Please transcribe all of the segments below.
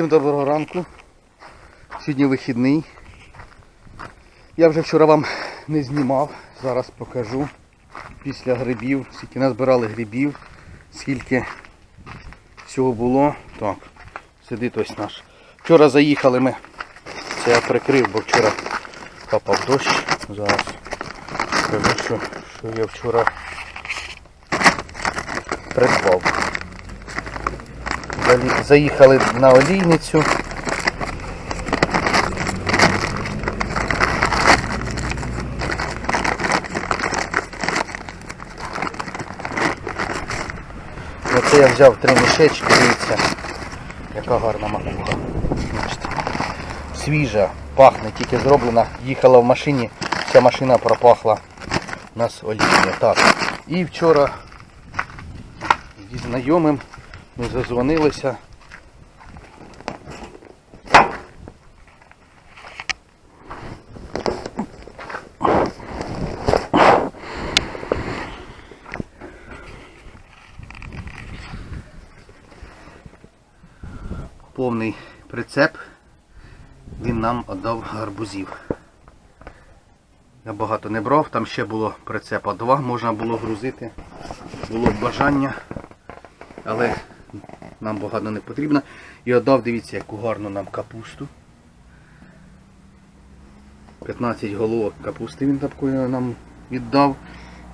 Всім доброго ранку. Сьогодні вихідний. Я вже вчора вам не знімав, зараз покажу. Після грибів, скільки назбирали грибів, скільки всього було. Так, сидить ось наш. Вчора заїхали ми. Це я прикрив, бо вчора капав дощ. Зараз скажу, що, що я вчора придбав. Заїхали на олійницю. Оце я взяв три мішечки, дивіться, яка гарна макуха. Свіжа, пахне, тільки зроблена. Їхала в машині, вся машина пропахла у нас олією. Так. І вчора зі знайомим ми зазвонилися. Повний прицеп. Він нам віддав гарбузів. Я багато не брав, там ще було прицепа два, можна було грузити. Було б бажання, але нам багато не потрібно. І віддав, дивіться, яку гарну нам капусту. 15 головок капусти він такою нам віддав.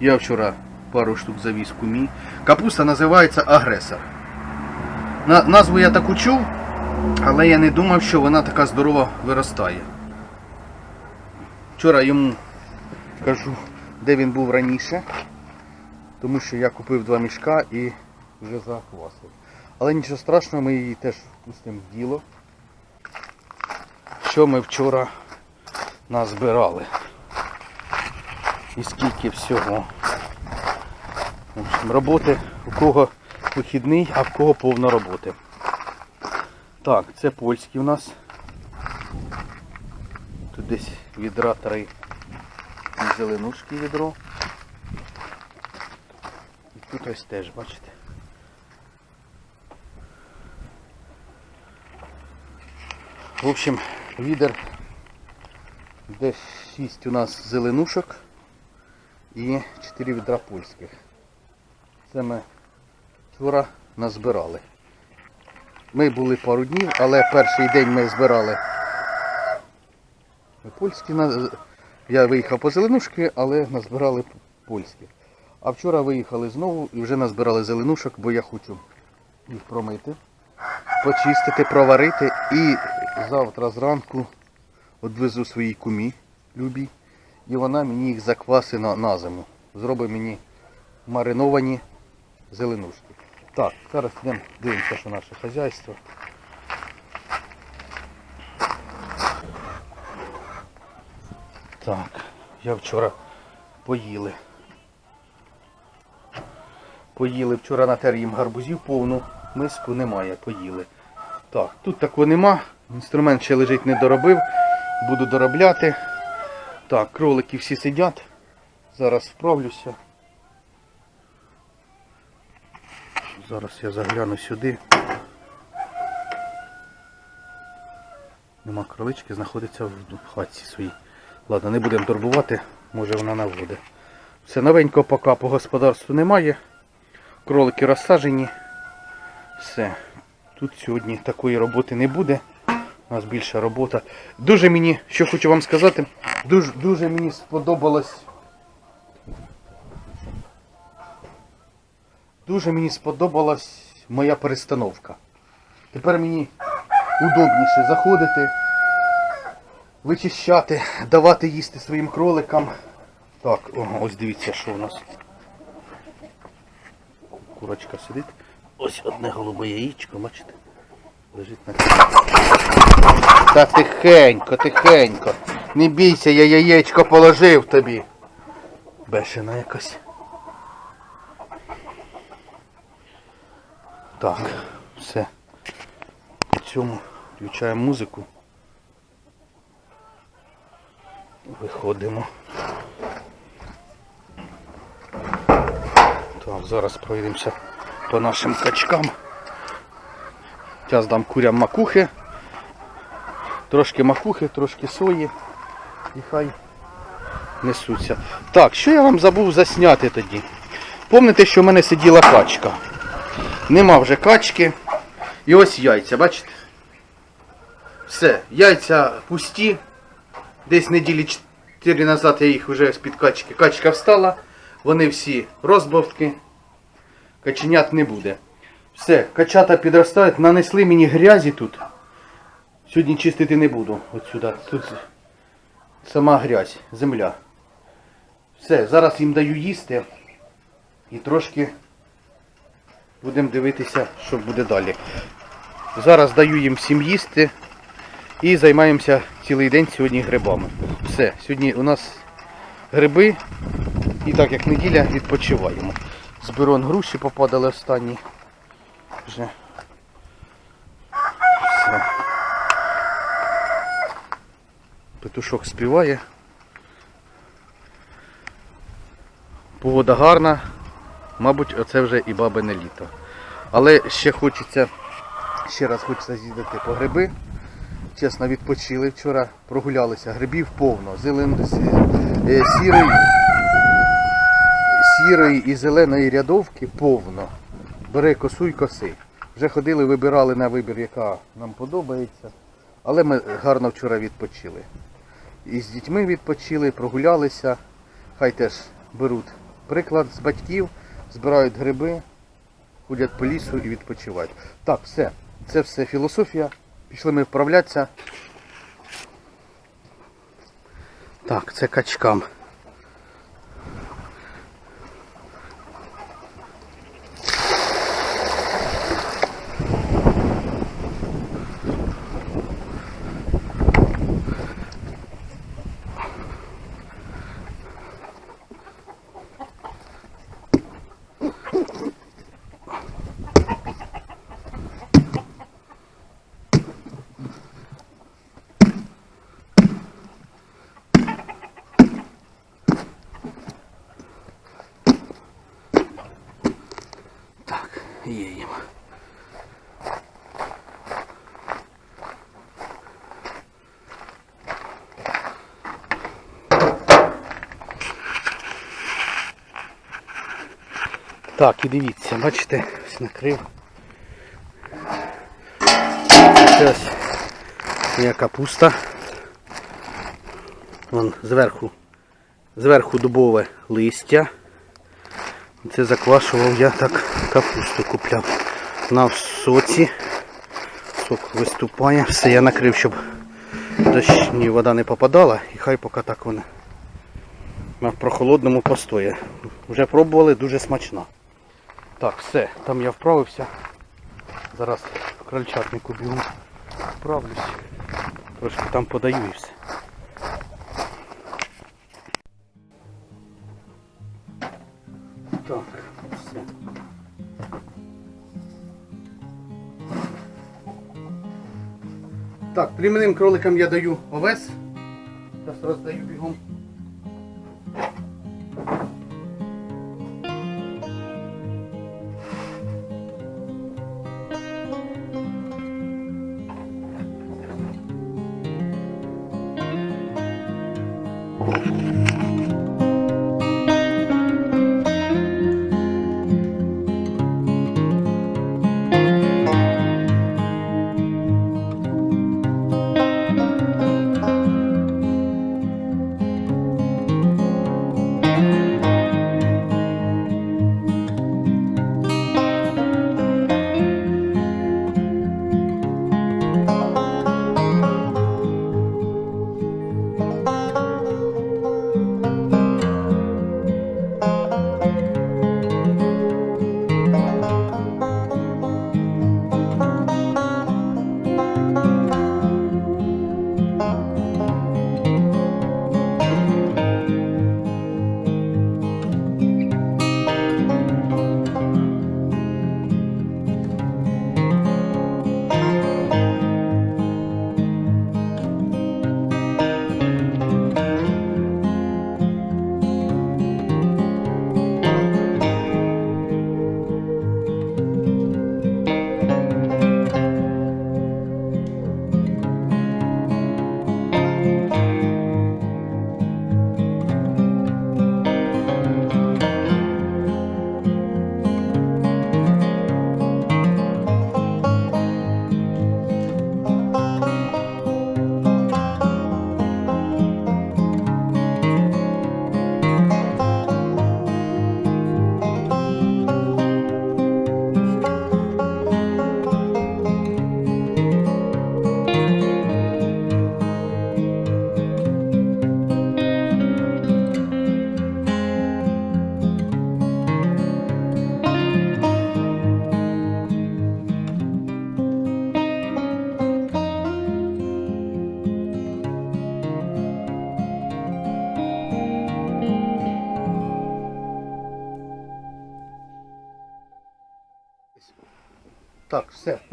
Я вчора пару штук завіз кумі. Капуста називається агресор. На, назву я таку чув, але я не думав, що вона така здорова виростає. Вчора йому кажу, де він був раніше, тому що я купив два мішка і вже заквасив. Але нічого страшного, ми її теж пустимо в діло. Що ми вчора назбирали. І скільки всього. В общем, роботи у кого вихідний, а в кого повно роботи. Так, це польські у нас. Тут десь відра три зеленушки відро. І тут ось теж, бачите. В общем, відер десь 6 у нас зеленушок і 4 відра польських. Це ми вчора назбирали. Ми були пару днів, але перший день ми збирали польські. Я виїхав по зеленушки, але назбирали польські. А вчора виїхали знову і вже назбирали зеленушок, бо я хочу їх промити, почистити, проварити і завтра зранку відвезу своїй кумі любій. І вона мені їх заквасить на, на зиму. Зробить мені мариновані зеленушки. Так, зараз йдемо дивимося, що наше хазяйство. Так, я вчора поїли. Поїли вчора натер їм гарбузів повну, миску немає, поїли. Так, тут такого нема. Інструмент ще лежить, не доробив. Буду доробляти. Так, кролики всі сидять. Зараз вправлюся. Зараз я загляну сюди. Нема кролички, знаходиться в хатці своїй. Ладно, не будемо турбувати, може вона наводить. Все новенького поки по господарству немає. Кролики розсаджені. Все. Тут сьогодні такої роботи не буде. У нас більша робота. Дуже мені, що хочу вам сказати, дуже, дуже мені сподобалось. Дуже мені сподобалась моя перестановка. Тепер мені удобніше заходити, вичищати, давати їсти своїм кроликам. Так, о, ось дивіться, що у нас. Курочка сидить. Ось одне голубе яєчко, бачите? Лежить на Та тихенько, тихенько. Не бійся, я яєчко положив тобі. Бешена якась. Так, все. По цьому включаємо музику. Виходимо. Так, зараз пройдемося по нашим качкам. Зараз дам курям макухи. Трошки макухи, трошки сої. І хай несуться. Так, що я вам забув засняти тоді? Помните, що в мене сиділа качка. Нема вже качки. І ось яйця, бачите? Все, яйця пусті. Десь неділі 4 назад я їх вже з-під качки. Качка встала. Вони всі розбовтки. Каченят не буде. Все, качата підростають, нанесли мені грязі тут. Сьогодні чистити не буду. От сюди. Тут сама грязь, земля. Все, зараз їм даю їсти. І трошки будемо дивитися, що буде далі. Зараз даю їм всім їсти і займаємося цілий день сьогодні грибами. Все, сьогодні у нас гриби і так як неділя відпочиваємо. Зберу он груші попадали останні. Вже. Все. Петушок співає. Погода гарна. Мабуть, оце вже і бабине літо. Але ще хочеться, ще раз хочеться з'їздити по гриби. Чесно, відпочили вчора, прогулялися, грибів повно, зелен, сі- е, сірий, сірої і зеленої рядовки повно. Бери косу й коси. Вже ходили, вибирали на вибір, яка нам подобається. Але ми гарно вчора відпочили. І з дітьми відпочили, прогулялися. Хай теж беруть приклад з батьків, збирають гриби, ходять по лісу і відпочивають. Так, все. Це все філософія. Пішли ми вправлятися. Так, це качкам. Є їм. Так, і дивіться, бачите, ось накрив. Ось моя капуста. Вон зверху, зверху дубове листя. Це заквашував я так капусту купляв. На соці. Сок виступає. Все я накрив, щоб дощ ні вода не попадала. І хай поки так вона на прохолодному постоє. Вже пробували, дуже смачна. Так, все, там я вправився. Зараз в крольчатнику бігу вправлюсь. Трошки там подаю і все. Так, все. Так, племенним кроликам я даю овес. Зараз роздаю бігом.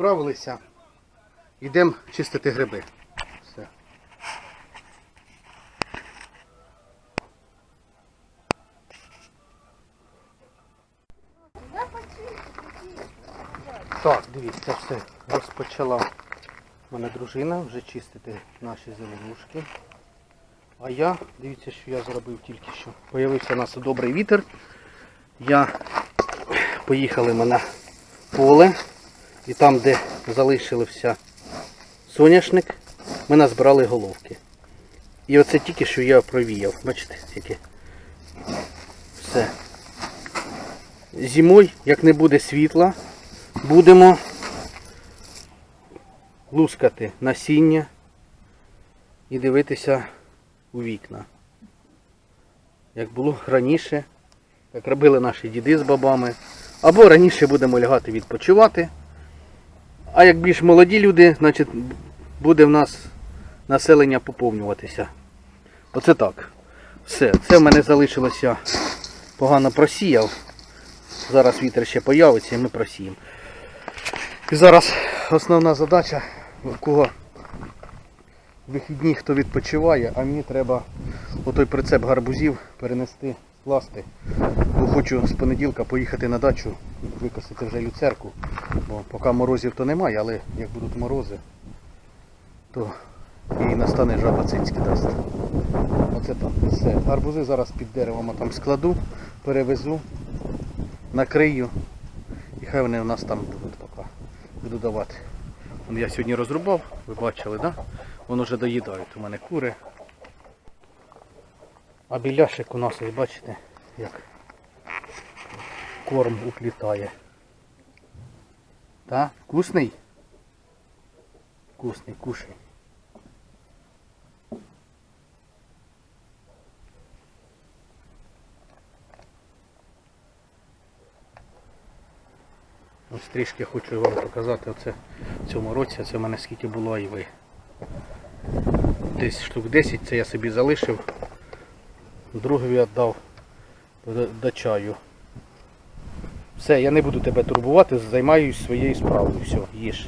Вправилися. Йдемо чистити гриби. Все. Так, дивіться, все розпочала мене дружина вже чистити наші зеленушки. А я, дивіться, що я зробив тільки що. Появився у нас добрий вітер. Я поїхали ми на поле. І там, де залишився соняшник, ми назбирали головки. І оце тільки що я провіяв. Бачите, яке? Все. Зимою, як не буде світла, будемо лускати насіння і дивитися у вікна. Як було раніше, як робили наші діди з бабами. Або раніше будемо лягати відпочивати. А як більш молоді люди, значить буде в нас населення поповнюватися. Оце так. Все. Це в мене залишилося погано просіяв. Зараз вітер ще появиться і ми просіємо. І зараз основна задача, в кого вихідні, хто відпочиває, а мені треба отой прицеп гарбузів перенести, скласти. Хочу з понеділка поїхати на дачу, викосити вже люцерку. Бо поки морозів то немає, але як будуть морози, то і настане жаба цицьки дасть. Оце так. Все. Гарбузи зараз під деревом там складу, перевезу, накрию. І хай вони у нас там будуть поки. Буду давати. Вон Я сьогодні розрубав, ви бачили, да? Воно вже доїдають. У мене кури. А біляшик у нас, ось бачите, як корм уплітає. Та? Вкусний? Вкусний, кушай. Ось трішки хочу вам показати оце в цьому році, це в мене скільки було айви. Десь штук 10 це я собі залишив. Другові віддав до, до чаю. Все, я не буду тебе турбувати, займаюсь своєю справою. Все, їж.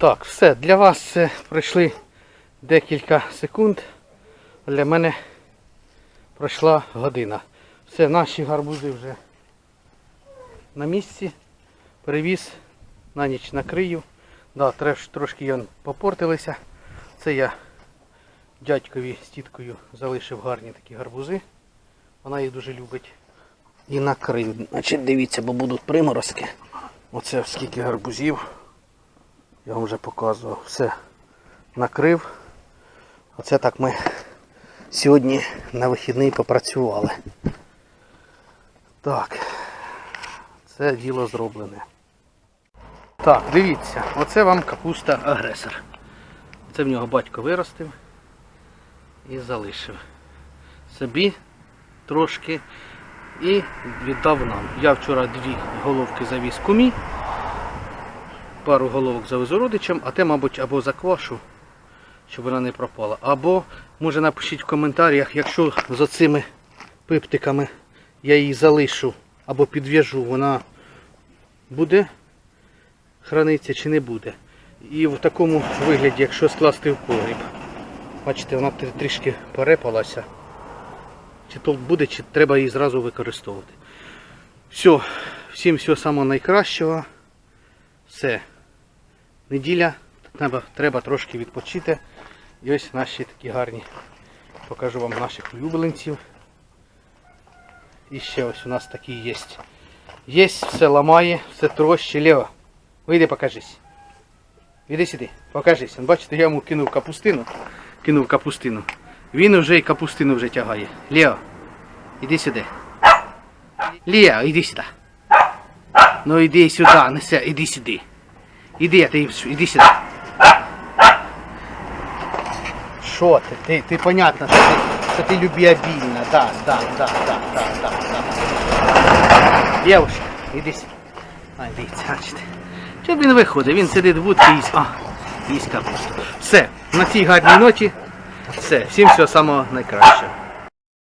Так, все, для вас це пройшли декілька секунд. Для мене пройшла година. Все, наші гарбузи вже на місці. Перевіз, на ніч накрию. Да, треш, трошки я попортилися. Це я дядькові з тіткою залишив гарні такі гарбузи. Вона їх дуже любить. І накрив. Значить, дивіться, бо будуть приморозки. Оце скільки гарбузів. Я вам вже показував. Все накрив. Оце так ми сьогодні на вихідний попрацювали. Так, це діло зроблене. Так, дивіться, оце вам капуста агресор. Це в нього батько виростив і залишив. Собі трошки і віддав нам. Я вчора дві головки завіз кумі пару головок завезу родичам, а те, мабуть, або заквашу, щоб вона не пропала. Або, може напишіть в коментарях, якщо за цими пиптиками я її залишу або підв'яжу, вона буде храниться чи не буде. І в такому вигляді, якщо скласти в погріб. Бачите, вона трішки порепалася. Чи толк буде, чи треба її зразу використовувати. Все, Всім всього самого найкращого. Все. Неділя. Треба, треба трошки відпочити. І ось наші такі гарні. Покажу вам наших улюбленців. І ще ось у нас такі є. Є, все ламає, все трощі. Лево, вийди покажись. Іди сюди, покажись. Бачите, я йому кинув капустину. Кинув капустину. Він вже і капустину вже тягає. Лео, іди сюди. Лео, іди сюди. Ну іди сюди, неся, іди сюди. Іди, я ти, іди сюди. Що ти? Ти, ти понятно, що ти, що ти любвеобільна. Да, да, да, да, да, да, да. Дівушка, іди сюди. Ай, дивіться, бачите. Що він виходить? Він сидить в будці і. А, їсть капусту. Все, на цій гарній ноті. Все, всім всього самого найкращого.